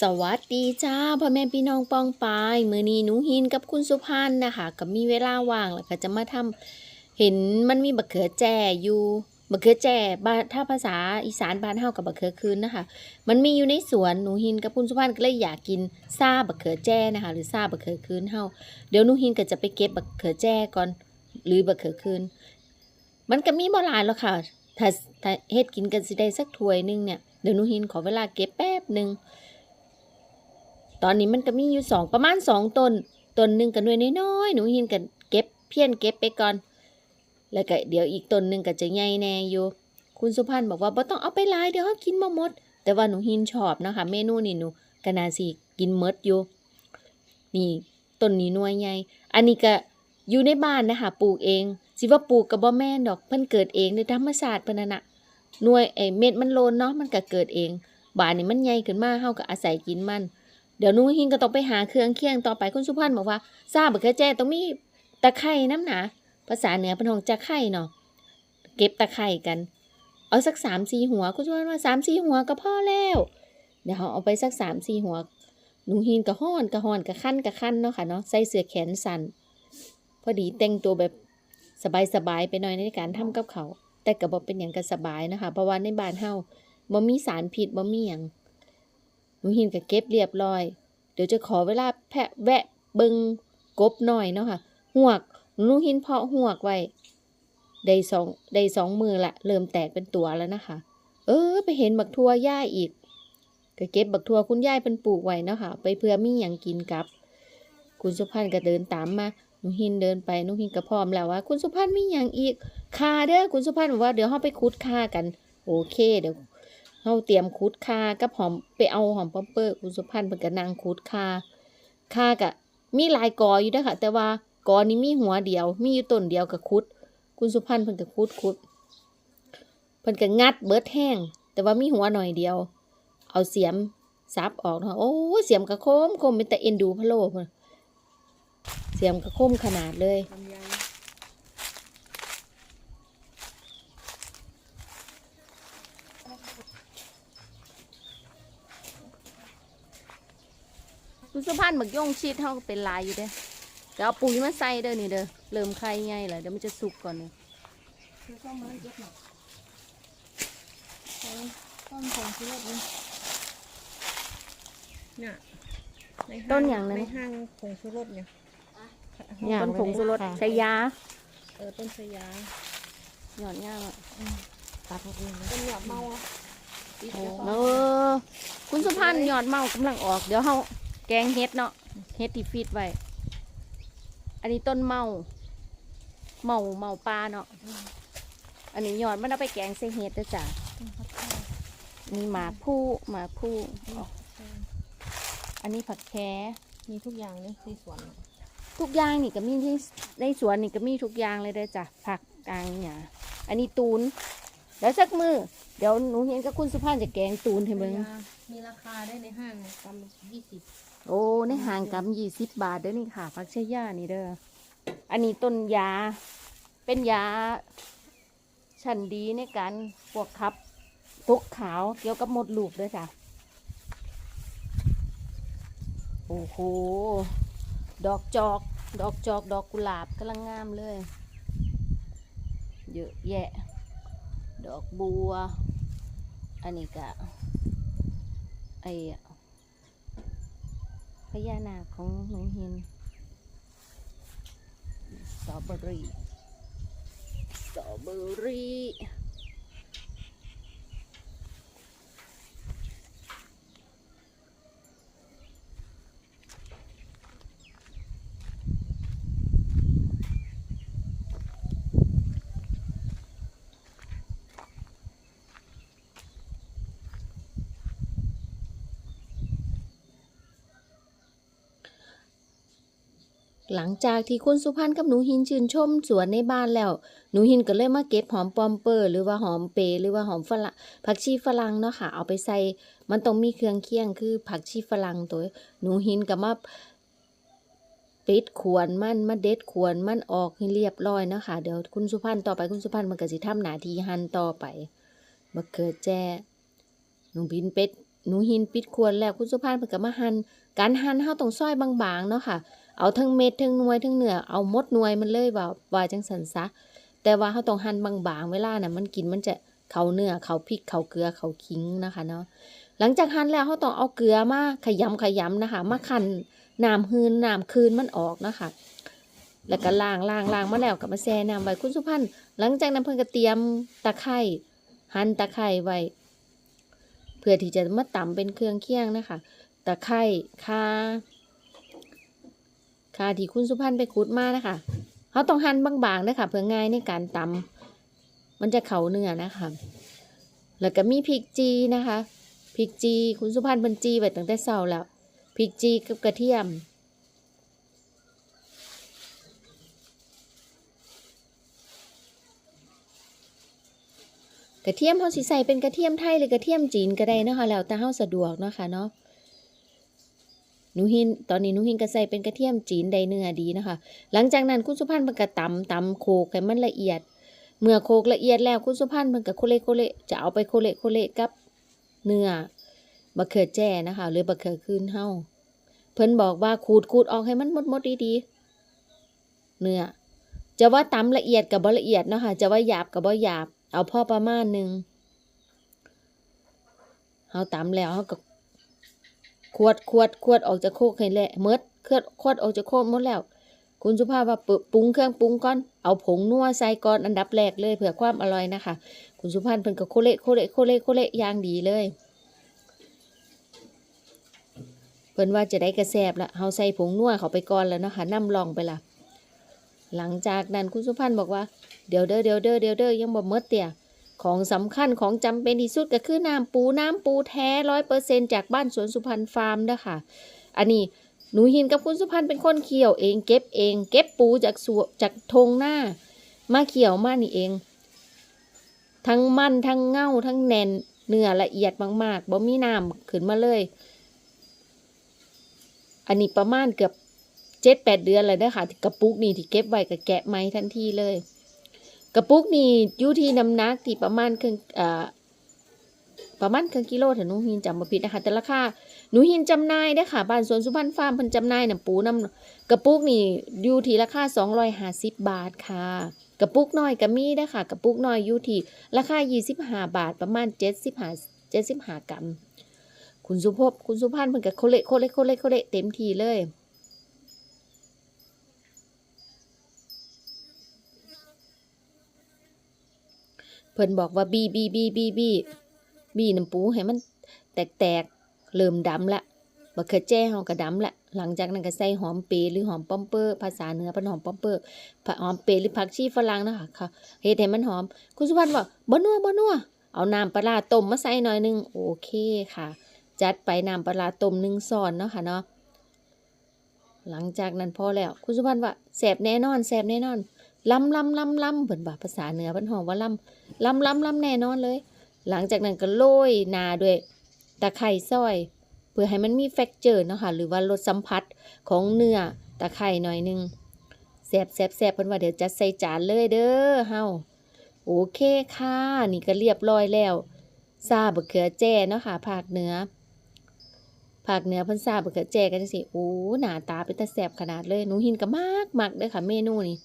สวัสดีจ้าพ่อแม่พี่น้องปองปายมือนี้หนูหินกับคุณสุพันธ์นะคะก็มีเวลาว่างแล้วก็จะมาทำเห็นมันมีบักเขือแจ่อยู่บักเขือแจ่บ้านถ้าภาษาอีสานบ้านเฮากับบักเขือคืนนะคะ มันมีอยู่ในสวนหนูหินกับคุณสุพันธ์ก็เลยอยากกินซาบักเขือแจ่นะคะ หรือซาบักเขือคืนเฮาเดี๋ยวหนูหินก็จะไปเก็บบักเขือแจ่ก่อน หรือบักเขือคืน มันก็มีบ่หลายหรอกค่ะถ้าถ้าเฮ็ดกินกันสิได้สักถ้วยหนึงเนี่ยเดี๋ยวหนูหินขอเวลาเก็บแป๊บหนึ่ง ตอนนี้มันก็มีอยู่สองประมาณสองต้นต้นหนึ่งกันด้วยน้อยๆหนูหินกันเก็บเพี้ยนเก็บไปก่อน แล้วก็เดี๋ยวอีกต้นหนึ่งก็จะใหญ่แน่อยู่ คุณสุพันธ์บอกว่าบ่ต้องเอาไปหลายเดี๋ยวเขากินมาหมด แต่ว่าหนูหินชอบนะคะเมนูนี่หนูกนาสิกินมดอยู่ นี่ต้นนี้หน่วยใหญ่อันนี้ก็อยู่ในบ้านนะคะปลูกเองสิว่าปลูกกับบ่แม่นดอกเพิ่นเกิดเองในธรรมชาติเพิ่นนั่นนะหน่วยไอ้เม็ดมันโลนเนาะมันก็เกิดเองบ้านนี่มันใหญ่ขึ้นมาเฮาก็อาศัยกินมัน เดี๋ยวหนูหินก็ต้องไปหาเครื่องเคียงต่อไปคุณสุพันธ์บอกว่าซาบะเขือแจ้ต้องมีตะไคร่น้ำหนา ภาษาเหนือเป็นของจะไข่เนาะเก็บตะไคร่กัน เอาสักสามสี่หัวคุณสุพันธ์ว่าสามสี่หัวก็พอแล้ว เดี๋ยวเขาเอาไปสักสามสี่หัวหนูหินกระห้อนกระห้อนกระขั้นกระขั้นเนาะค่ะเนาะใส่เสื้อแขนสั้นพอดีแต่งตัวแบบสบายๆไปหน่อยในการทำกับเขาแต่ก็บอกเป็นอย่างกันสบายนะคะเพราะว่าในบ้านเฮาบ่มีสารพิษบ่มีหยัง หนูหินก็เก็บเรียบร้อย เดี๋ยวจะขอเวลาแพะแวะเบิงกบหน่อยเนาะค่ะหวกหนูหินเพาะหวกไว้ได้สองได้สองมือละเริ่มแตกเป็นตัวแล้วนะคะ เออ ไปเห็นบักทั่วย่าอีกก็เก็บบักทั่วคุณยายเป็นปลูกไว้เนาะค่ะไปเพื่อมีอย่างกินกับ คุณสุพันธ์ก็เดินตามมาหนูหินเดินไปหนูหินก็พร้อมแล้วว่า คุณสุพันธ์มีอย่างอีกคาเด้อคุณสุพันธ์บอกว่าเดี๋ยวเราไปคุดคากัน โอเคเดี๋ยว เราเตรียมคุดคากับหอมไปเอาหอมป๊อมเปอร์คุณสุพันธ์เพิ่นก็นั่งคุดคาคากะมีหลายกออยู่เด้ค่ะแต่ว่ากอนี้มีหัวเดียว มีอยู่ต้นเดียวกับคุด คุณสุพันธ์เพิ่นก็คุดคุดเพิ่นก็งัดเบิดแห้ง แต่ว่ามีหัวหน่อยเดียว เอาเสียมซับออกเนาะโอ้เสียมกระโคมคมเป็นแต่เอ็นดูพะโล่เสียมกระโคมขนาดเลย ลำไย คุณสุพันธ์หมึกย่งชีดเท่าก็เป็นลายอยู่เด้อเดี๋ยวเอาปุ๋ยมาใส่เด้อนี่เด้อเริ่มไข่ไงเหรอเดี๋ยวมันจะสุกก่อนเนี่ยคือข้าวมันเย็บหน่อยใช้ต้นผงชูรสเลยเนี่ยในห้ต้นอย่างนั้น ในห้างผงชูรสเนี่ยต้นผงสุรสใช้ยาเออต้นสยาหยอดง่ามอะตัดออกเองเลยต้นหยอดเมาอะติดเอเดี๋ยวก่อนอคุณสุพันธ์หยอดเมากำลังออก เดี๋ยวเฮา แกงเฮ็ดเนาะเฮ็ดที่ฟีดไว้ อันนี้ต้นเมา เมาเมาปลาเนาะอันนี้หยอดมันเอาไปแกงใส่เฮ็ดเด้อจ้ะต้นพักแค่นี่หมากผู้หมากผู้ออกอันนี้ผักแคมีทุกอย่างเลยที่สวนอะทุกอย่างนี่ก็มีที่ในสวนนี่ก็มีทุกอย่างเลยเด้อจ้ะผักกลางหยาอันนี้ตูนเดี๋ยวสักมือ เดี๋ยวหนูเห็นกับคุณสุภาพจะแกงตูนให้เบิ่งสยามีราคาได้ในห้างเนี่ยกำยี่สิบ โอ้ในห่างกับยี่สิบบาทเด้อนี่ค่ะผักเชยย่านี่เด้ออันนี้ต้นยา เป็นยา ชั้นดีในการปวกทับทุกขาวเกี่ยวกับหมดลูกด้อจ้ะโอ้โห ดอกจอก ดอกจอก ดอกกุหลาบกำลังงามเลย เยอะแยะ ดอกบัว อันนี้ก็ไอ้ พญานาคของหนูหินสตรอเบอรี่สตรอเบอรี่ หลังจากที่คุณสุพันธ์กับหนูหินชื่นชมสวนในบ้านแล้ว หนูหินก็เลยมาเก็บหอมปอมเปอร์ หรือว่าหอมเปรย์หรือว่าหอมฝรั่งผักชีฝรั่งเนาะค่ะ เอาไปใส่ มันต้องมีเครื่องเคียงคือผักชีฝรั่งตัว หนูหินก็มาปิดขวนมันมาเด็ดขวนมันออกให้เรียบร้อยเนาะค่ะ เดี๋ยวคุณสุพันธ์ต่อไปคุณสุพันธ์มันก็สิทำหน้าที่หั่นต่อไปมะเขือแจ้หนูบินเป็ดหนูหินปิดควรแล้วคุณสุภาพเพิ่นก็มาหั่นการหั่นเฮาต้องซอยบางๆเนาะค่ะ เอาทั้งเม็ดทั้งหน่วยทั้งเนื้อเอามดหน่วยมันเลยว่าว่าจังซั่นซะ แต่ว่าเฮาต้องหั่นบางๆเวลาน่ะมันกินมันจะเข้าเนื้อเข้าพริกเข้าเกลือเข้าขิงนะคะเนาะหลังจากหั่นแล้วเฮาต้องเอาเกลือมาขยำขยำนะคะ มาคั่นน้ำหืนน้ำคืนมันออกนะคะแล้วก็ล้างล้างล้างมาแล้วก็มาแช่น้ำไว้คุณสุพรรณหลังจากนั้นเพิ่นก็เตรียมตะไคร้หั่นตะไคร้ไว้เพื่อที่จะมาตำเป็นเครื่องเคียงนะคะ ตะไคร้ข่า ข่าที่คุณสุพรรณไปขุดมานะคะเขาต้องหั่นบางๆนะคะเพื่อง่ายในการตำมันจะเข่าเนื้อนะคะ แล้วก็มีพริกจีนะคะพริกจี คุณสุพรรณเป็นจีไว้ตั้งแต่เช้าแล้วพริกจีกับกระเทียมกระเทียมเฮาสิใส่เป็นกระเทียมไทยหรือกระเทียมจีนก็ได้นะคะแล้วแต่เฮาสะดวกเนาะค่ะเนาะ หนูหินตอนนี้หนูหินก็ใส่เป็นกระเทียมจีนได้เนื้อดีนะคะ หลังจากนั้นคุณสุพรรณเพิ่นก็ตำตำโขลกให้มันละเอียด เมื่อโขลกละเอียดแล้วคุณสุพรรณเพิ่นก็โคเลโคเลจะเอาไปโคเลโคเลกับเนื้อบะเขือแจ้นะคะหรือบะเขือคืนเฮาเพิ่นบอกว่าขูดขูดออกให้มันหมดๆดีๆเนื้อจะว่าตำละเอียดกับบละเอียดนะคะจะว่าหยาบกับบหยาบ เอาพ่อประมาณหนึ่งเอาตำแล้วเขาก็ ขวดขวดขวดออกจากโคกให้แหละเมดขวดขวดออกจากโคกหมดแล้ว คุณสุภาพว่าปรุงเครื่องปรุงก่อน เอาผงนัวใส่ก่อนอันดับแรกเลยเพื่อความอร่อยนะคะ คุณสุภาพเพิ่นก็โคเละโคเละโคเละโคเละอย่างดีเลย เพิ่นว่าจะได้กระแซบละเฮาใส่ผงนัวเขาไปก่อนแล้วเนาะคะน้ำลองไปละหลังจากนั้นคุณสุพรรณบอกว่าเดี๋ยวเด้อเดี๋ยวเด้อเดี๋ยวเด้อยังบ่หมดเตี่ย ของสำคัญของจำเป็นที่สุดก็คือน้ำปูน้ำปูแท้ร้อยเปอร์เซนจากบ้านสวนสุพรรณฟาร์มเด้อค่ะอันนี้หนูหินกับคุณสุพรรณเป็นคนเคี่ยวเองเก็บเอง เก็บปูจากสวนจากทงหน้า มาเคี่ยวมานี่เอง ทั้งมันทั้งเง่าทั้งแน่นเนื้อละเอียดมากๆบ่มีน้ำขึ้นมาเลย อันนี้ประมาณเกือบเจ็ดแปดเดือนเลยเด้อค่ะกระปุกนี่ที่เก็บไว้ก็แกะไม้ทันทีเลย กระปุกนี่อยู่ที่น้ำหนักที่ประมาณครึ่งเอ่อประมาณครึ่งกิโลถ้าหนูหินจำบ่ผิดนะคะแต่ราคาหนูหินจำนายเด้ค่ะบ้านสวนสุพรรณฟาร์มเพิ่นจำนายน้ำปูน้ำกระปุกนี่อยู่ที่ราคา250 บาทค่ะ กระปุกน้อยก็มีเด้ค่ะ กระปุกน้อยอยู่ที่ราคา25 บาท ประมาณ 75 75กรัมคุณสุภพคุณสุพรรณเพิ่นก็โคเละโคเละโคเละโคเละเต็มที่เลย พิ่นบอกว่าบีบีบีบีบีบีน้ำปูให้มันแตกๆเริ่มดำละบักเขือแจ้เฮาก็ดำละหลังจากนั้นก็ใส่หอมเปรหรือหอมป้อมเปอร์ภาษาเหนือเป็นหอมป้อมเปอร์ผักหอมเปรหรือผักชีฝรั่งนะคะค่ะเฮ็ดให้มันหอม คุณสุวรรณบอกบ่นัวบ่นัวเอาน้ำปลาต้มมาใส่หน่อยหนึงโอเคค่ะ จัดไปน้ำปลาต้มหนึ่งช้อนเนาะค่ะเนาะหลังจากนั้นพอแล้ว คุณสุวรรณว่าแซบแน่นอนแซบแน่นอน ล้ำล้ำล้ำล้ำเพิ่นว่าภาษาเหนือเพิ่นฮ้องว่าล้ำล้ำล้ำล้ำแน่นอนเลย หลังจากนั้นก็โรยนาด้วยตะไคร่ซอย เพื่อให้มันมีแฟกเจอร์เนาะค่ะหรือว่าลดสัมผัสของเนื้อตะไคร่หน่อยนึงแซบแซบแซบเพิ่นว่าเดี๋ยวจัดใส่จานเลยเด้อเฮาโอเคค่ะ นี่ก็เรียบร้อยแล้วซาบะเขือแจ้เนาะค่ะภาคเหนือภาคเหนือเพิ่นซาบะเขือแจ้กันจังซี่โอ้หน้าตาเป็นตาแซบขนาดเลยหนูหินก็มากมักเด้อค่ะเมนูนี้